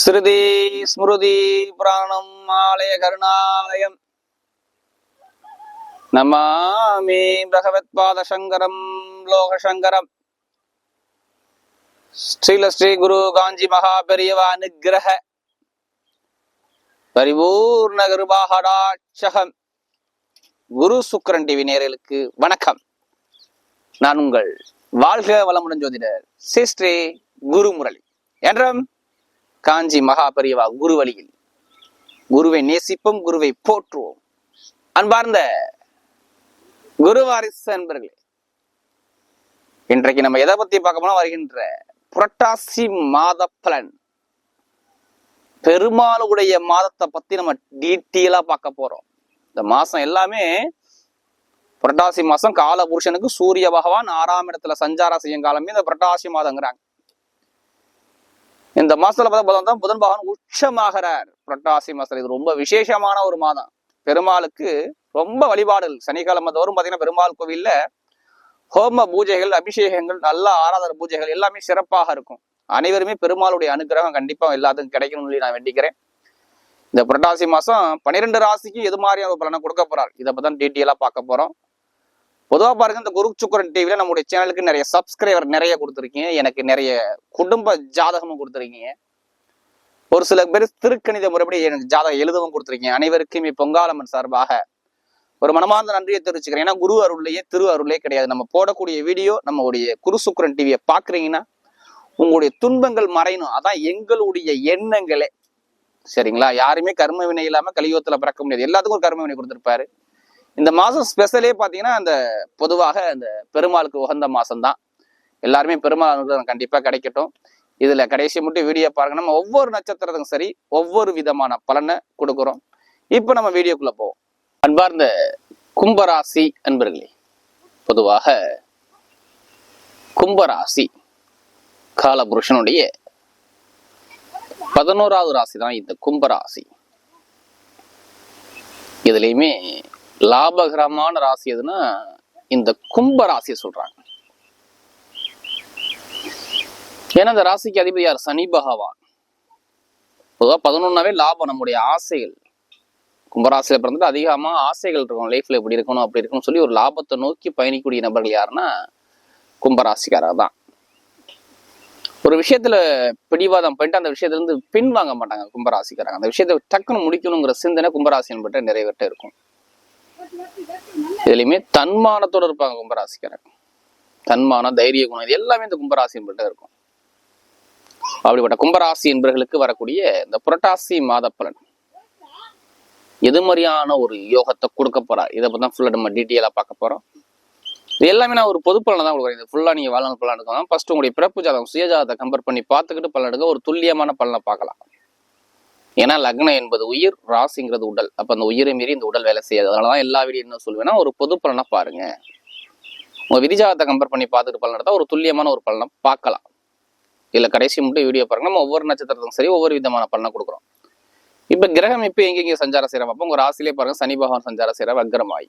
ஸ்ருதி ஸ்மிருதி புராணம் ஆலய கருணாலயம். நமாமி பகவத் பாத சங்கரம் லோக சங்கரம் ஸ்ரீல ஸ்ரீ குரு காஞ்சி மகா பெரியவா அனுகிரக. பரிபூர்ண கிருபாகடாட்சகம். குரு சுக்கரன் டிவி நேரலுக்கு வணக்கம். நான் உங்கள் வாழ்க வளமுடன் ஜோதிடர் ஸ்ரீ ஸ்ரீ குரு முரளி என்றும் காஞ்சி மகா பெரியவா குரு வழியில் குருவை நேசிப்போம் குருவை போற்றுவோம். அன்பார்ந்த குருவாரிசு அன்பர்களே இன்றைக்கு நம்ம எதை பத்தி பார்க்க போனா வருகின்ற புரட்டாசி மாத பலன் பெருமாளுடைய மாதத்தை பத்தி நம்ம டீட்டெயிலா பார்க்க போறோம். இந்த மாசம் எல்லாமே புரட்டாசி மாசம் கால புருஷனுக்கு சூரிய பகவான் ஆறாம் இடத்துல சஞ்சாரம் செய்யும் காலமே இந்த புரட்டாசி மாதங்கிறாங்க. இந்த மாசத்துல பார்த்தா புதன் பகவான் உச்சமாகிறார். புரட்டாசி மாசத்துல. இது ரொம்ப விசேஷமான ஒரு மாதம். பெருமாளுக்கு ரொம்ப வழிபாடுகள். சனிக்கிழமை தோறும் பார்த்தீங்கன்னா பெருமாள் கோவில்ல ஹோம பூஜைகள் அபிஷேகங்கள் நல்ல ஆராதன பூஜைகள் எல்லாமே சிறப்பாக இருக்கும். அனைவருமே பெருமாளுடைய அனுகிரகம் கண்டிப்பா எல்லாத்துக்கும் கிடைக்கணும்னு சொல்லி நான் வேண்டிக்கிறேன். இந்த புரட்டாசி மாசம் பன்னிரெண்டு ராசிக்கு எது மாதிரியான ஒரு பலனை கொடுக்க போறார்? இதை பத்தி டீட்டெயிலா பார்க்க போறோம். பொதுவாக பாருங்க இந்த குரு சுக்கரன் டிவியில் நம்முடைய சேனலுக்கு நிறைய சப்ஸ்கிரைபர் நிறைய கொடுத்துருக்கீங்க. எனக்கு நிறைய குடும்ப ஜாதகமும் கொடுத்துருக்கீங்க. ஒரு சில பேர் திருக்கணித முறைப்படி எனக்கு ஜாதகம் எழுதவும் கொடுத்துருக்கீங்க. அனைவருக்கும் பொங்காலம்மன் சார்பாக ஒரு மனமார்ந்த நன்றியை தெரிவிச்சுக்கிறேன். ஏன்னா குரு அருள்லையே திரு அருளே கிடையாது. நம்ம போடக்கூடிய வீடியோ நம்மளுடைய குரு சுக்கரன் டிவியை பார்க்குறீங்கன்னா உங்களுடைய துன்பங்கள் மறையணும். அதான் எங்களுடைய எண்ணங்களே. சரிங்களா? யாருமே கர்ம வினை இல்லாமல் கலியுகத்தில் பிறக்க முடியாது. எல்லாத்துக்கும் ஒரு கர்ம வினை கொடுத்துருப்பாரு. இந்த மாதம் ஸ்பெஷலே பார்த்தீங்கன்னா அந்த பொதுவாக அந்த பெருமாளுக்கு உகந்த மாசம் தான் எல்லாருமே பெருமாள் அனுகிரகம் கண்டிப்பாக கிடைக்கட்டும். இதுல கடைசி மட்டும் வீடியோ பாருங்க. நம்ம ஒவ்வொரு நட்சத்திரத்துக்கும் சரி ஒவ்வொரு விதமான பலனை கொடுக்குறோம். இப்போ நம்ம வீடியோக்குள்ளே போவோம். அன்பார்ந்த கும்பராசி அன்பர்களே பொதுவாக கும்பராசி காலபுருஷனுடைய பதினோராவது ராசி தான் இந்த கும்பராசி. இதுலேயுமே லாபகரமான ராசி எதுனா இந்த கும்ப ராசியை சொல்றாங்க. ஏன்னா இந்த ராசிக்கு அதிபதி யார்? சனி பகவான். பொதுவாக பதினொன்னாவே லாபம் நம்முடைய ஆசைகள். கும்பராசியில் பிறந்துட்டு அதிகமாக ஆசைகள் இருக்கும். லைஃப்ல இப்படி இருக்கணும் அப்படி இருக்கணும்னு சொல்லி ஒரு லாபத்தை நோக்கி பயணிக்கக்கூடிய நபர்கள் யாருன்னா கும்பராசிக்காரர் தான். ஒரு விஷயத்துல பிடிவாதம் பண்ணிட்டு அந்த விஷயத்துல இருந்து பின் வாங்க மாட்டாங்க கும்பராசிக்காரங்க அந்த விஷயத்தை டக்குன்னு முடிக்கணுங்கிற சிந்தனை கும்பராசியன் பற்றி நிறைவேற்ற இருக்கும். இதுலையுமே தன்மானத்தோட இருப்பாங்க கும்பராசிக்காரங்க. தன்மானம் தைரிய குணம் இது எல்லாமே இந்த கும்பராசி என்பது இருக்கும். அப்படிப்பட்ட கும்பராசி என்பவர்களுக்கு வரக்கூடிய இந்த புரட்டாசி மாத பலன். எது மாதிரியான ஒரு யோகத்தை கொடுக்க போறா. இதை பத்தி தான் ஃபுல்லா நம்ம டீட்டெயிலா பார்க்க போறோம். இது எல்லாமே நான் ஒரு பொது பலனை தான் கொடுக்குறேன். இது ஃபுல்லா நீங்க வாழ்நாள் பலன் எடுக்கலாம். ஃபர்ஸ்ட் உங்களுடைய பிறப்பு ஜாதகம் சுயஜாதத்தை கம்பேர் பண்ணி பார்த்துக்கிட்டு பலன் எடுக்க ஒரு துல்லியமான பலனை பார்க்கலாம். ஏன்னா லக்னம் என்பது உயிர் ராசிங்கிறது உடல். அப்ப அந்த உயிரை மீறி இந்த உடல் வேலை செய்யாது. அதனாலதான் எல்லா வீடியும் என்ன சொல்லுவேன்னா ஒரு பொது பலனை பாருங்க. உங்க விதிஜாகத்தை கம்பேர் பண்ணி பார்த்துட்டு பலன் எடுத்தா ஒரு துல்லியமான ஒரு பலனை பார்க்கலாம். இல்ல கடைசி மட்டும் வீடியோ பாருங்க. நம்ம ஒவ்வொரு நட்சத்திரத்துக்கும் சரி ஒவ்வொரு விதமான பலனை கொடுக்குறோம். இப்ப கிரகம் இப்ப எங்கெங்க சஞ்சாரம் செய்யறோம் அப்போ உங்க ராசிலே பாருங்க சனி பகவான் சஞ்சாரம் செய்யற வக்ரமாயி.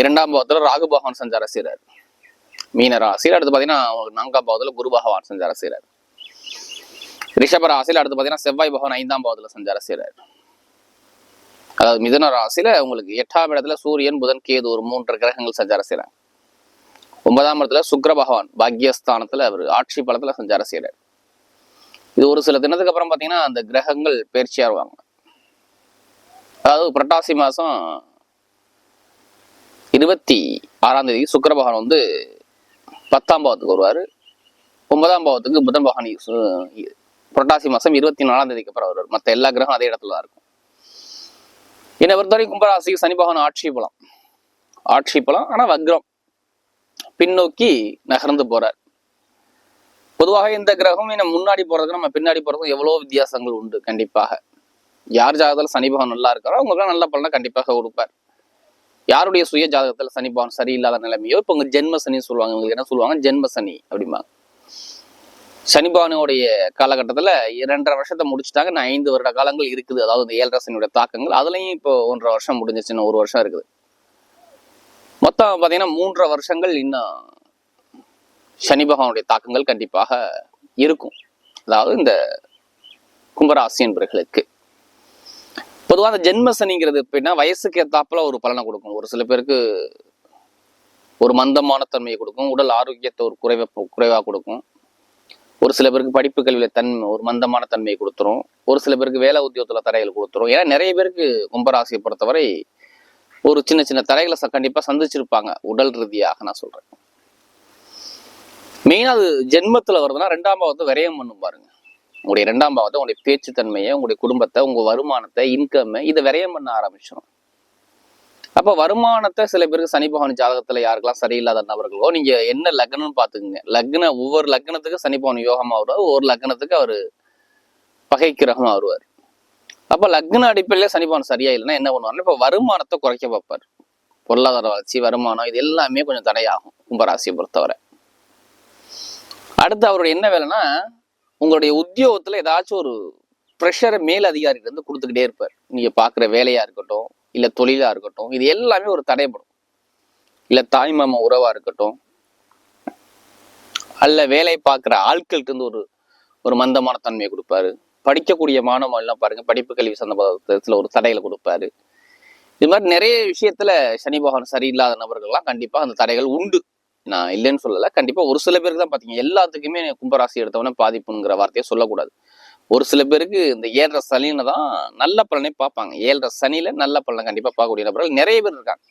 இரண்டாம் பாவத்துல ராகு பகவான் சஞ்சாரம் செய்யறாரு. மீன ராசியில் அடுத்து பாத்தீங்கன்னா நான்காம் பாவத்துல குரு பகவான் சஞ்சாரம் செய்யறாரு. ரிஷப ராசியில அடுத்து பாத்தீங்கன்னா செவ்வாய் பகவான் ஐந்தாம் பாவத்துல சஞ்சாரம் செய்யறாரு அதாவது மிதுன ராசியில உங்களுக்கு எட்டாம் இடத்துல சூரியன் புதன் கேது ஒரு மூன்று கிரகங்கள் சஞ்சாரம் செய்யறாங்க ஒன்பதாம் இடத்துல சுக்கிர பகவான் பாக்யஸ்தானத்துல அவர் ஆட்சி பலத்துல சஞ்சாரம் செய்யறாரு இது ஒரு சில தினத்துக்கு அப்புறம் பாத்தீங்கன்னா அந்த கிரகங்கள் பயிற்சியாருவாங்க அதாவது புரட்டாசி மாசம் இருபத்தி ஆறாம் தேதி சுக்கர பகவான் வந்து பத்தாம் பாவத்துக்கு வருவார். ஒன்பதாம் பாவத்துக்கு புதன் பகவான் சு- புரட்டாசி மாசம் இருபத்தி நாலாம் தேதிக்கு அப்புறம் வருவார். மற்ற எல்லா கிரகம் அதே இடத்துல தான் இருக்கும். என்னை பொறுத்தவரை கும்பராசிக்கு சனி பகவான் ஆட்சி பலம். ஆட்சி பலம் வக்ரம். பின்னோக்கி நகர்ந்து போறார். பொதுவாக இந்த கிரகம் நம்ம முன்னாடி போறதுக்கு நம்ம பின்னாடி போறதுக்கும் எவ்வளவு வித்தியாசங்கள் உண்டு கண்டிப்பாக. யார் ஜாதகத்தில் சனி பகவான் நல்லா இருக்காரோ அவங்களுக்கு நல்ல பலனை கண்டிப்பாக கொடுப்பார். யாருடைய சுய ஜாதகத்தில் சனி பகவான் சரியில்லாத நிலைமையோ இப்போ உங்க ஜென்ம சனின்னு சொல்லுவாங்க உங்களுக்கு என்ன சொல்லுவாங்க? ஜென்ம சனி அப்படிம்பாங்க. சனிபானுடைய காலகட்டத்தில் காலகட்டத்துல இரண்டரை வருஷத்தை முடிச்சுட்டாங்க. நான் ஐந்து வருட காலங்கள் இருக்குது. அதாவது இந்த ஏழரை சனியுடைய தாக்கங்கள். அதுலயும் இப்போ ஒன்றரை வருஷம் முடிஞ்சிச்சுன்னு ஒரு வருஷம் இருக்குது. மொத்தம் பாத்தீங்கன்னா மூன்றரை வருஷங்கள் இன்னும் சனி பகவானுடைய தாக்கங்கள் கண்டிப்பாக இருக்கும். அதாவது இந்த கும்பராசி என்பர்களுக்கு. பொதுவாக அந்த ஜென்ம சனிங்கிறது எப்படின்னா வயசுக்கு ஏத்தாப்புல ஒரு பலனை கொடுக்கும். ஒரு சில பேருக்கு ஒரு மந்தமான தன்மையை கொடுக்கும். உடல் ஆரோக்கியத்தை ஒரு குறைவை குறைவாக கொடுக்கும். ஒரு சில பேருக்கு படிப்பு கல்வியில தன்மை ஒரு மந்தமான தன்மையை கொடுத்துரும். ஒரு சில பேருக்கு வேலை உத்தியோகத்துல தடைகள் கொடுத்துரும். ஏன்னா நிறைய பேருக்கு கும்பராசியை பொறுத்தவரை ஒரு சின்ன சின்ன தடைகளை ச- கண்டிப்பா சந்திச்சிருப்பாங்க. உடல் ரீதியாக நான் சொல்றேன். மெயினா அது ஜென்மத்துல வருதுன்னா ரெண்டாம் பாவத்தை விரயம் பண்ணும் பாருங்க. உங்களுடைய ரெண்டாம் பாவத்தை உங்களுடைய பேச்சு தன்மையை உங்களுடைய குடும்பத்தை உங்க வருமானத்தை இன்கம் இதை விரயம் பண்ண ஆரம்பிச்சிடும் அப்ப வருமானத்தை சில பேருக்கு சனி பகவான் ஜாதகத்துல யாருக்கெல்லாம் சரியில்லாத நபர்களோ நீங்க என்ன லக்னம்னு பாத்துக்கோங்க லக்ன ஒவ்வொரு லக்னத்துக்கு சனி பகவான் யோகமா வருவார் ஒவ்வொரு லக்னத்துக்கு அவரு பகை கிரகமா வருவார். அப்ப லக்ன அடிப்படையில சனி பகவான் சரியா இல்லைன்னா என்ன பண்ணுவாருன்னா இப்ப வருமானத்தை குறைக்க பார்ப்பார் பொருளாதார வளர்ச்சி வருமானம் இது எல்லாமே கொஞ்சம் தடையாகும் கும்பராசியை பொறுத்தவரை. அடுத்து அவருடைய என்ன வேலைன்னா உங்களுடைய உத்தியோகத்துல ஏதாச்சும் ஒரு ப்ரெஷரை மேல் அதிகாரிகிட்ட இருந்து கொடுத்துக்கிட்டே இருப்பார். நீங்க பாக்குற வேலையா இருக்கட்டும் இல்லை தொழிலாக இருக்கட்டும் இது எல்லாமே ஒரு தடைப்படும் இல்லை தாய் உறவாக இருக்கட்டும் அல்ல வேலை பார்க்குற ஆட்களுக்கு இருந்து ஒரு ஒரு மந்தமான தன்மையை கொடுப்பாரு. படிக்கக்கூடிய மாணவர்கள் எல்லாம் பாருங்க படிப்பு கல்வி சம்பந்தத்துல ஒரு தடைகளை கொடுப்பாரு. இது மாதிரி நிறைய விஷயத்துல சனி பகவான் சரியில்லாத நபர்கள்லாம் கண்டிப்பா அந்த தடைகள் உண்டு. நான் இல்லைன்னு சொல்லலை கண்டிப்பா ஒரு சில பேருக்கு தான் பாத்தீங்க எல்லாத்துக்குமே கும்பராசி எடுத்தவனே பாதிப்புங்கிற வார்த்தையை சொல்லக்கூடாது. ஒரு சில பேருக்கு இந்த ஏழரை சனின்னு தான் நல்ல பலனை பார்ப்பாங்க. ஏழரை சனியில நல்ல பலனை கண்டிப்பாக பார்க்கக்கூடிய நபர்கள் நிறைய பேர் இருக்காங்க.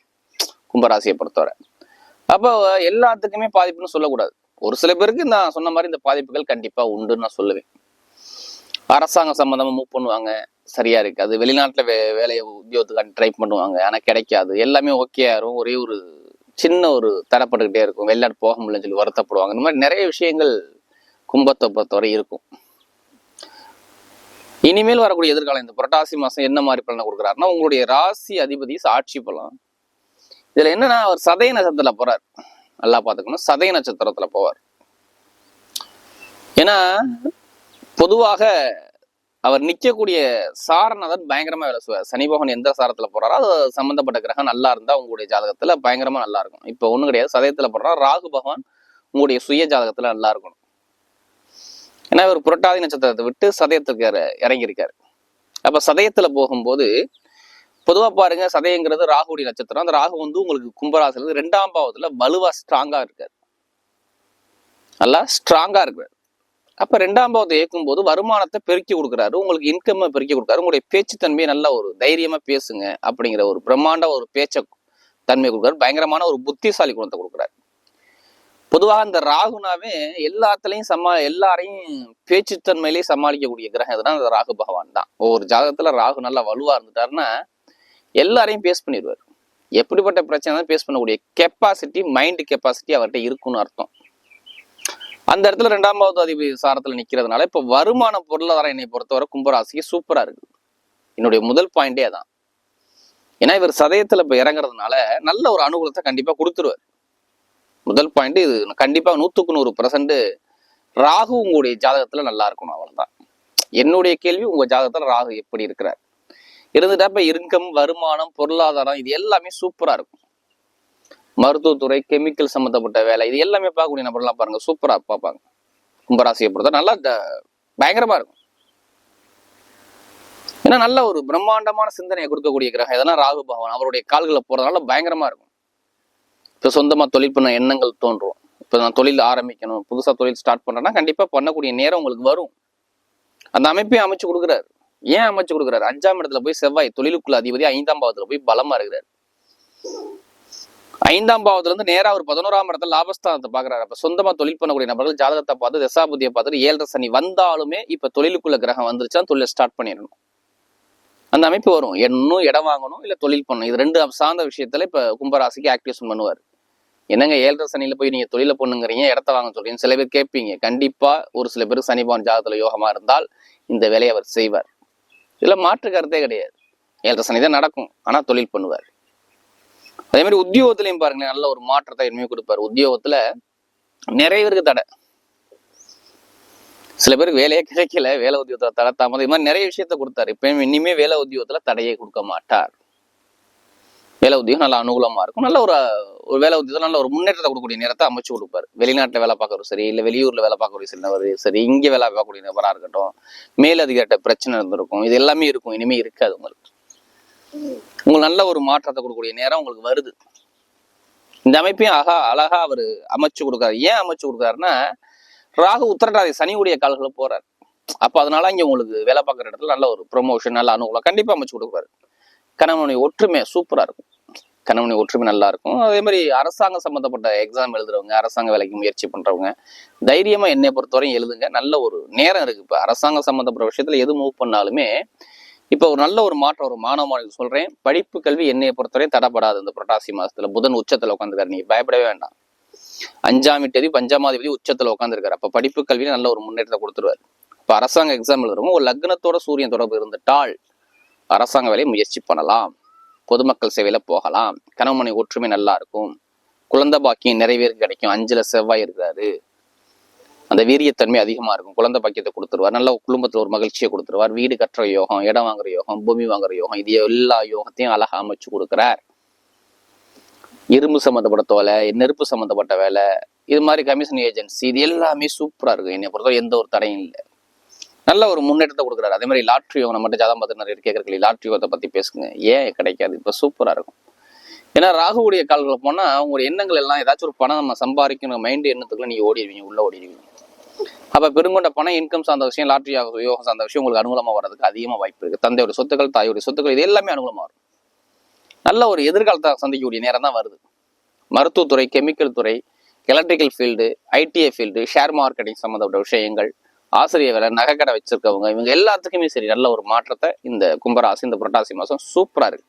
கும்பராசியை பொறுத்தவரை. அப்போ எல்லாத்துக்குமே பாதிப்புன்னு சொல்லக்கூடாது. ஒரு சில பேருக்கு நான் சொன்ன மாதிரி இந்த பாதிப்புகள் கண்டிப்பாக உண்டுன்னு நான் சொல்லுவேன். அரசாங்க சம்மந்தமாக மூவ் பண்ணுவாங்க. சரியா இருக்காது. வெளிநாட்டில் வே வேலையை உத்தியோகத்துக்கு ட்ரை பண்ணுவாங்க. ஆனால் கிடைக்காது. எல்லாமே ஓகே ஆயிரும் ஒரே ஒரு சின்ன ஒரு தரப்பட்டுக்கிட்டே இருக்கும். வெளிநாடு போக முடியலன்னு சொல்லி வருத்தப்படுவாங்க. இந்த மாதிரி நிறைய விஷயங்கள் கும்பத்தை பொறுத்தவரை இருக்கும். இனிமேல் வரக்கூடிய எதிர்காலம் இந்த புரட்டாசி மாசம் என்ன மாதிரி பலனை கொடுக்குறாருன்னா உங்களுடைய ராசி அதிபதி சாட்சி பலம் இதுல என்னன்னா அவர் சதய நட்சத்திரத்துல போறார். நல்லா பாத்துக்கணும் சதய நட்சத்திரத்துல போவார். ஏன்னா பொதுவாக அவர் நிக்கக்கூடிய சாரநாதன் பயங்கரமா வேலை செய்வார் சனி பகவான் எந்த சாரத்துல போறாரோ அது சம்பந்தப்பட்ட கிரகம் நல்லா இருந்தா உங்களுடைய ஜாதகத்துல பயங்கரமா நல்லா இருக்கும். இப்போ ஒண்ணும் கிடையாது. சதயத்துல போறா ராகு பகவான் உங்களுடைய சுய ஜாதகத்துல நல்லா இருக்கணும். ஏன்னா இவர் புரட்டாதி நட்சத்திரத்தை விட்டு சதயத்துக்கு இறங்கியிருக்காரு. அப்ப சதயத்துல போகும்போது பொதுவா பாருங்க சதயங்கிறது ராகுடி நட்சத்திரம். அந்த ராகு வந்து உங்களுக்கு கும்பராசில இருந்து ரெண்டாம் பாவத்தில் வலுவாக ஸ்ட்ராங்கா இருக்காரு. நல்லா ஸ்ட்ராங்கா இருக்காரு. அப்ப ரெண்டாம் பாவத்தை இயக்கும் போது வருமானத்தை பெருக்கி கொடுக்குறாரு. உங்களுக்கு இன்கம் பெருக்கி கொடுக்குறாரு. உங்களுடைய பேச்சு தன்மையை நல்ல ஒரு தைரியமா பேசுங்க அப்படிங்கிற ஒரு பிரம்மாண்ட ஒரு பேச்ச தன்மை கொடுக்குறாரு. பயங்கரமான ஒரு புத்திசாலி குணத்தை கொடுக்குறாரு. பொதுவாக இந்த ராகுனாவே எல்லாத்துலேயும் சமா எல்லாரையும் பேச்சுத்தன்மையிலேயே சமாளிக்கக்கூடிய கிரகம் எதுனா அந்த ராகு பகவான் தான். ஒவ்வொரு ஜாதகத்தில் ராகு நல்லா வலுவாக இருந்துட்டாருன்னா எல்லாரையும் பேஸ் பண்ணிடுவார் எப்படிப்பட்ட பிரச்சனை பேஸ் பண்ணக்கூடிய கெப்பாசிட்டி மைண்ட் கெப்பாசிட்டி அவர்கிட்ட இருக்குன்னு அர்த்தம். அந்த இடத்துல ரெண்டாம் அதிபதி சாரத்தில் நிற்கிறதுனால இப்போ வருமான பொருளாதாரம் என்னை பொறுத்தவரை கும்பராசிக்கு சூப்பராக இருக்கு என்னுடைய முதல் பாயிண்டே தான் ஏன்னா இவர் சதயத்தில் இப்போ இறங்குறதுனால நல்ல ஒரு அனுகூலத்தை கண்டிப்பாக கொடுத்துருவார். முதல் பாயிண்ட் இது. கண்டிப்பாக நூற்றுக்கு நூறு பர்சன்ட் ராகு உங்களுடைய ஜாதகத்தில் நல்லா இருக்கணும் அவ்வளோதான் என்னுடைய கேள்வி உங்கள் ஜாதகத்தில் ராகு எப்படி இருக்கிறார்? இருந்துட்டாப்ப இன்கம் வருமானம் பொருளாதாரம் இது எல்லாமே சூப்பராக இருக்கும். மருத்துவத்துறை கெமிக்கல் சம்மந்தப்பட்ட வேலை இது எல்லாமே பார்க்கக்கூடிய நபர்லாம் பாருங்க சூப்பராக பார்ப்பாங்க. கும்பராசியை பொறுத்த நல்லா த- இருக்கும். ஏன்னா நல்ல ஒரு பிரம்மாண்டமான சிந்தனையை கொடுக்கக்கூடிய கிரகம் எதனா ராகு பகவான் அவருடைய கால்களை போகிறதுனால பயங்கரமாக இருக்கும். இப்போ சொந்தமாக தொழில் பண்ண எண்ணங்கள் தோன்றும். இப்போ நான் தொழில் ஆரம்பிக்கணும். புதுசா தொழில் ஸ்டார்ட் பண்ணுறேன்னா கண்டிப்பாக பண்ணக்கூடிய நேரம் உங்களுக்கு வரும். அந்த அமைப்பையும் அமைச்சு கொடுக்குறாரு. ஏன் அமைச்சு கொடுக்குறாரு? அஞ்சாம் இடத்துல போய் செவ்வாய் தொழிலுக்குள்ள அதிபதி ஐந்தாம் பாவத்துல போய் பலமா இருக்கிறாரு. ஐந்தாம் பாவத்துல இருந்து நேரா ஒரு பதினோராம் இடத்துல லாபஸ்தானத்தை பாக்குறாரு அப்ப சொந்தமா தொழில் பண்ணக்கூடிய நபர்கள் ஜாதகத்தை பார்த்து தசாபுதியை பார்த்துட்டு ஏழரை சனி வந்தாலுமே இப்ப தொழிலுக்குள்ள கிரகம் வந்துருச்சா தொழிலை ஸ்டார்ட் பண்ணிடணும். அந்த அமைப்பு வரும். இன்னும் இடம் வாங்கணும் இல்ல தொழில் பண்ணணும். இது ரெண்டு சார்ந்த விஷயத்துல இப்ப கும்பராசிக்கு ஆக்டிவேஷன் பண்ணுவார். என்னங்க ஏழரை சனியில் போய் நீங்கள் தொழில பண்ணுங்கிறீங்க இடத்த வாங்க சொல்றீங்க சில பேர் கேட்பீங்க. கண்டிப்பாக ஒரு சில பேர் சனிபவன் ஜாதகத்தில் யோகமாக இருந்தால் இந்த வேலையை அவர் செய்வார். இதில் மாற்று கருத்தே கிடையாது. ஏழரை சனி தான் நடக்கும் ஆனால் தொழில் பண்ணுவார். அதே மாதிரி உத்தியோகத்திலையும் பாருங்களேன் நல்ல ஒரு மாற்றத்தை இனிமே கொடுப்பாரு. உத்தியோகத்தில் நிறைய பேருக்கு தடை. சில பேருக்கு வேலையே கிடைக்கல வேலை உத்தியோகத்தில் தடை தாமதம். இது மாதிரி நிறைய விஷயத்த கொடுத்தாரு. இப்போ இனிமே வேலை உத்தியோகத்தில் தடையை கொடுக்க மாட்டார். வேலை உத்தியோகம் நல்ல அனுகூலமா இருக்கும். நல்ல ஒரு ஒரு வேலை உத்தியோகம் நல்ல ஒரு முன்னேற்றத்தை கொடுக்கக்கூடிய நேரத்தை அமைச்சு கொடுப்பாரு. வெளிநாட்டில் வேலை பார்க்கறவரும் சரி இல்லை வெளியூர்ல வேலை பார்க்கக்கூடிய சில நபர் சரி இங்க வேலை பார்க்கக்கூடிய நபராக இருக்கட்டும் மேலதிகாரிட்ட பிரச்சனை இருந்திருக்கும் இது எல்லாமே இருக்கும் இனிமே இருக்காது உங்களுக்கு. உங்களுக்கு நல்ல ஒரு மாற்றத்தை கொடுக்கக்கூடிய நேரம் உங்களுக்கு வருது. இந்த அமைப்பையும் அழகா அழகா அவர் அமைச்சு கொடுக்குறாரு ஏன் அமைச்சு கொடுக்குறாருன்னா ராகு உத்தரட்டாதி சனியுடைய கால்களை போறாரு. அப்ப அதனால இங்க உங்களுக்கு வேலை பார்க்குற இடத்துல நல்ல ஒரு ப்ரொமோஷன் நல்ல அனுகூலம் கண்டிப்பா அமைச்சு கொடுக்குறாரு கணவனுடைய ஒற்றுமை சூப்பரா இருக்கும். கணவனுடைய ஒற்றுமை நல்லா இருக்கும் அதே மாதிரி அரசாங்கம் சம்பந்தப்பட்ட எக்ஸாம் எழுதுறவங்க அரசாங்க வேலைக்கு முயற்சி பண்றவங்க தைரியமா என்னை பொறுத்தவரையும் எழுதுங்க. நல்ல ஒரு நேரம் இருக்கு இப்போ. அரசாங்கம் சம்பந்தப்பட்ட விஷயத்துல எது மூவ் பண்ணாலுமே இப்போ ஒரு நல்ல ஒரு மாற்றம் ஒரு மாணவ மாணவிகள் சொல்றேன். படிப்பு கல்வி என்னைய பொறுத்தவரையும் தடப்படாது. இந்த புரட்டாசி மாசத்துல புதன் உச்சத்துல உட்காந்துருக்காரு நீங்க பயப்படவே வேண்டாம். அஞ்சாம் தேதி பஞ்சாமாதிபதி உச்சத்துல உட்காந்துருக்காரு அப்ப படிப்பு கல்வியில நல்ல ஒரு முன்னேற்றத்தை கொடுத்துருவாரு. இப்ப அரசாங்க எக்ஸாம் எழுதுறவங்க ஒரு லக்னத்தோட சூரியன் தொடர்பு இருந்துட்டால் அரசாங்க வேலையை முயற்சி பண்ணலாம். பொதுமக்கள் சேவையில போகலாம். கணவனை ஒற்றுமை நல்லா இருக்கும். குழந்தை பாக்கியம் நிறைவேறு கிடைக்கும். அஞ்சுல செவ்வாய் இருக்கிறாரு. அந்த வீரியத்தன்மை அதிகமா இருக்கும். குழந்தை பாக்கியத்தை கொடுத்துருவார். நல்ல குடும்பத்துல ஒரு மகிழ்ச்சியை கொடுத்துருவார். வீடு கட்டுற யோகம் இடம் வாங்குற யோகம் பூமி வாங்குற யோகம் இது எல்லா யோகத்தையும் அழகா அமைச்சு கொடுக்குறார். இரும்பு சம்மந்தப்பட்ட தோலை நெருப்பு சம்மந்தப்பட்ட வேலை இது மாதிரி கமிஷன் ஏஜென்சி இது எல்லாமே சூப்பராக இருக்கும். என்னை பொறுத்தவரை எந்த ஒரு தடையும் இல்லை. நல்ல ஒரு முன்னேற்றத்தை கொடுக்குறாரு. அதே மாதிரி லாட்ரி யோகம் மட்டும் ஜாதகம் பார்த்து நிறைய கேட்கறீங்க லாட்ரி யோகத்தை பற்றி பேசுங்க. ஏன் கிடைக்காது? இப்போ சூப்பராக இருக்கும். ஏன்னா ராகுவுடைய கால்களை போனால் உங்களுடைய எண்ணங்கள் எல்லாம் ஏதாச்சும் ஒரு பணம் நம்ம சம்பாதிக்கணும். மைண்டு எண்ணத்துக்குள்ள நீங்கள் ஓடிடுவீங்க. உள்ளே ஓடிடுவீங்க. அப்போ பெருங்கொண்ட பணம் இன்கம் சார்ந்த விஷயம் லாட்ரி யோகம் சார்ந்த விஷயம் உங்களுக்கு அனுகூலமாக வர்றதுக்கு அதிகமாக வாய்ப்பு இருக்குது தந்தையோட சொத்துக்கள் தாயோடைய சொத்துக்கள் இது எல்லாமே அனுகூலமாக வரும். நல்ல ஒரு எதிர்காலத்தை சந்திக்கக்கூடிய நேரம் தான் வருது. மருத்துவத்துறை கெமிக்கல் துறை electrical field ITI field share marketing சம்மந்தப்பட்ட விஷயங்கள் ஆசிரியர் வேலை நகைக்கடை வச்சிருக்கவங்க இவங்க எல்லாத்துக்குமே சரி நல்ல ஒரு மாற்றத்தை இந்த கும்பராசி இந்த புரட்டாசி மாசம் சூப்பரா இருக்கு.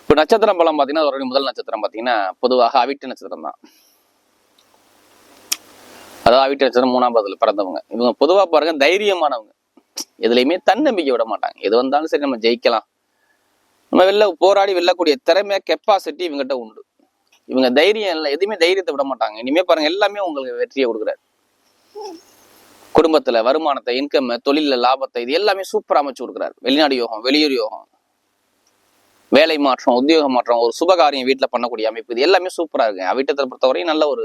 இப்போ நட்சத்திரம் பலம் பார்த்தீங்கன்னா அதோட முதல் நட்சத்திரம் பார்த்தீங்கன்னா பொதுவாக அவிட்டு நட்சத்திரம் தான். அதாவது அவிட்டு நட்சத்திரம் மூணாம் பாதத்துல பிறந்தவங்க. இவங்க பொதுவா பாருங்க தைரியமானவங்க. எதுலையுமே தன்னம்பிக்கை விட மாட்டாங்க. எது வந்தாலும் சரி நம்ம ஜெயிக்கலாம். நம்ம வெளில போராடி வெல்லக்கூடிய திறமையா கெப்பாசிட்டி இவங்ககிட்ட உண்டு. இவங்க தைரியம் இல்லை எதுவுமே தைரியத்தை விட மாட்டாங்க. இனிமே பாருங்க எல்லாமே உங்களுக்கு வெற்றியை கொடுக்குறாரு. குடும்பத்துல வருமானத்தை இன்கம் தொழில லாபத்தை இது எல்லாமே சூப்பரா அமைச்சு கொடுக்குறாரு. வெளிநாடு யோகம் வெளியூர் யோகம். வேலை மாற்றம் உத்தியோக மாற்றம் ஒரு சுபகாரியம் வீட்டுல பண்ணக்கூடிய அமைப்பு இது எல்லாமே சூப்பரா இருக்கு. அவிட்டத்தை பொறுத்தவரையும் நல்ல ஒரு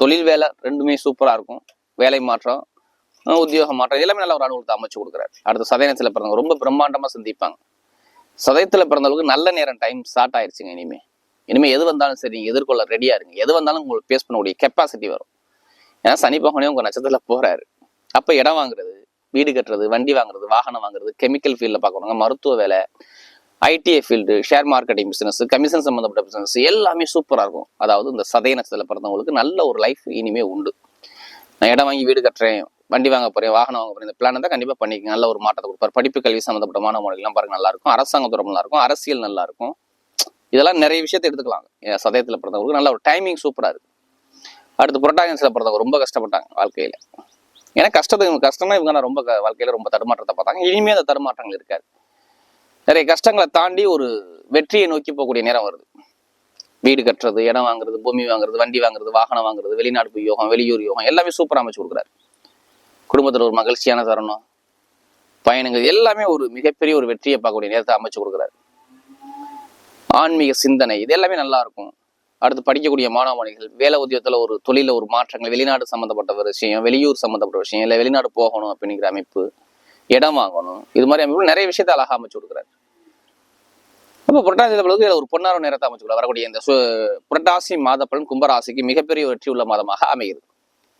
தொழில் வேலை ரெண்டுமே சூப்பரா இருக்கும். வேலை மாற்றம் உத்தியோக மாற்றம் எல்லாமே நல்ல ஒரு அனுகூலத்தை அமைச்சு கொடுக்குறாரு. அடுத்து சதயனத்துல பிறந்தவங்க ரொம்ப பிரம்மாண்டமா சந்திப்பாங்க. சதயத்துல பிறந்தவங்களுக்கு நல்ல நேரம் டைம் ஸ்டார்ட் ஆயிருச்சுங்க இனிமே. இனிமே எது வந்தாலும் சரி நீங்க எதிர்கொள்ள ரெடியா இருங்க. எது வந்தாலும் உங்களுக்கு பேஸ் பண்ணக்கூடிய கெப்பாசிட்டி வரும். ஏன்னா சனி பகவனே உங்க நட்சத்திரத்துல போறாரு. அப்ப இடம் வாங்குறது வீடு கட்டுறது வண்டி வாங்குறது வாகனம் வாங்குறது கெமிக்கல் ஃபீல்டில் பார்க்கணுங்க மருத்துவ வேலை ITI field share marketing business commission சம்மந்தப்பட்ட பிஸ்னஸ் எல்லாமே சூப்பராக இருக்கும். அதாவது இந்த சதய நட்சத்திரத்தில் பிறந்தவங்களுக்கு நல்ல ஒரு லைஃப் இனிமே உண்டு. நான் இடம் வாங்கி வீடு கட்டுறேன் வண்டி வாங்க போகிறேன் வாகனம் வாங்க போகிறேன் இந்த பிளான் தான் கண்டிப்பாக பண்ணிக்கங்க. நல்ல ஒரு மாற்றத்தை கொடுப்பார். படிப்பு கல்வி சம்மந்தப்பட்ட மாணவ பாருங்க நல்லா இருக்கும் அரசாங்க தூரம் நல்லாயிருக்கும் அரசியல் நல்லாயிருக்கும் இதெல்லாம் நிறைய விஷயத்தை எடுத்துக்கலாம் சதயத்தில் பிறந்தவங்களுக்கு நல்ல ஒரு டைமிங் சூப்பராக இருக்குது அடுத்து புரட்டாகன்ஸ்ல பிறந்தவங்க ரொம்ப கஷ்டப்பட்டாங்க வாழ்க்கையில். ஏன்னா கஷ்டத்தை கஷ்டம்னா இவங்க ரொம்ப வாழ்க்கையில் வாழ்க்கையில ரொம்ப தடுமாற்றத்தை பார்த்தாங்க. இனிமே அந்த தடுமாற்றங்கள் இருக்காது. நிறைய கஷ்டங்களை தாண்டி ஒரு வெற்றியை நோக்கி போகக்கூடிய நேரம் வருது. வீடு கட்டுறது இடம் வாங்குறது பூமி வாங்குறது வண்டி வாங்குறது வாகனம் வாங்குறது வெளிநாடு யோகம் வெளியூர் யோகம் எல்லாமே சூப்பராக அமைச்சு கொடுக்குறாரு. குடும்பத்தில் ஒரு மகிழ்ச்சியான தருணம் பயணங்கள் எல்லாமே ஒரு மிகப்பெரிய ஒரு வெற்றியை பார்க்கக்கூடிய நேரத்தை அமைச்சு கொடுக்குறாரு. ஆன்மீக சிந்தனை இது எல்லாமே நல்லா இருக்கும். அடுத்து படிக்கக்கூடிய மாணவமணிகள் வேலை உத்தியோகத்துல ஒரு தொழில ஒரு மாற்றங்கள் வெளிநாடு சம்மந்தப்பட்ட ஒரு விஷயம் வெளியூர் சம்மந்தப்பட்ட விஷயம் இல்லை வெளிநாடு போகணும் அப்படிங்கிற அமைப்பு இடம் வாங்கணும் இது மாதிரி அமைப்பு நிறைய விஷயத்தை அழகா அமைச்சு கொடுக்குறாரு. அப்போ புரட்டாசி பிறகு ஒரு பொன்னார நேரத்தை அமைச்சு கொடுக்குறாரு. வரக்கூடிய இந்த புரட்டாசி மாதப்பலன் கும்பராசிக்கு மிகப்பெரிய வெற்றி உள்ள மாதமாக அமைகிறது.